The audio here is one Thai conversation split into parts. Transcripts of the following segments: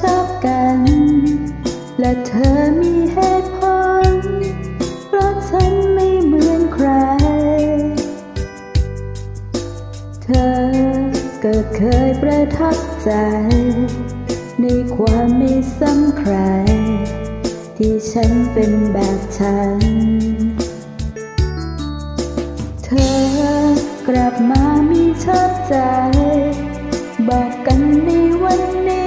ชอบกัน และเธอมีเหตุผล เพราะฉันไม่เหมือนใคร เธอก็เคยประทับใจ ในความไม่ซ้ำใคร ที่ฉันเป็นแบบฉัน เธอกลับมามีชอบใจ บอกกันในวันนี้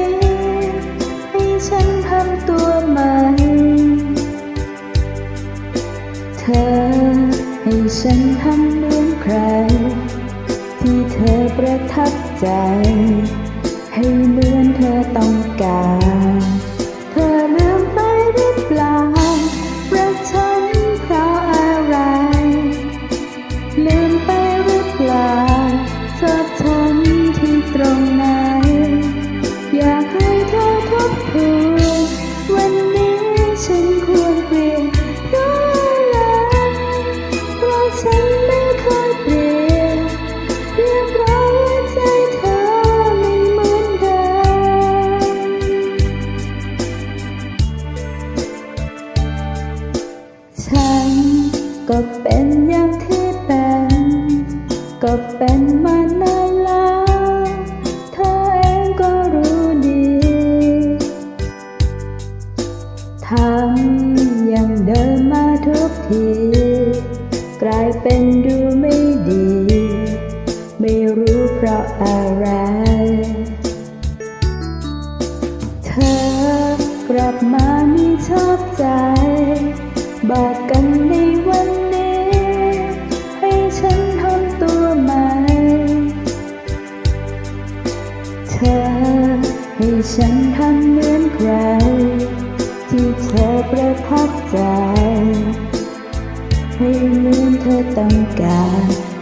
ฉันทำเหมือนใคร ที่เธอประทับใจ ให้เหมือนเธอต้องการ ฉัน ก็เป็นอย่างที่เป็น ก็เป็นมานานแล้วเธอเองก็รู้ดีทำอย่างเดิมมาทุกที กลายเป็นดูไม่ดี ไม่รู้เพราะอะไร เธอกลับมามีชอบใจ เธอ ให้ฉันทำเหมือนใคร ที่เธอประทับใจ ให้เหมือนเธอต้องการ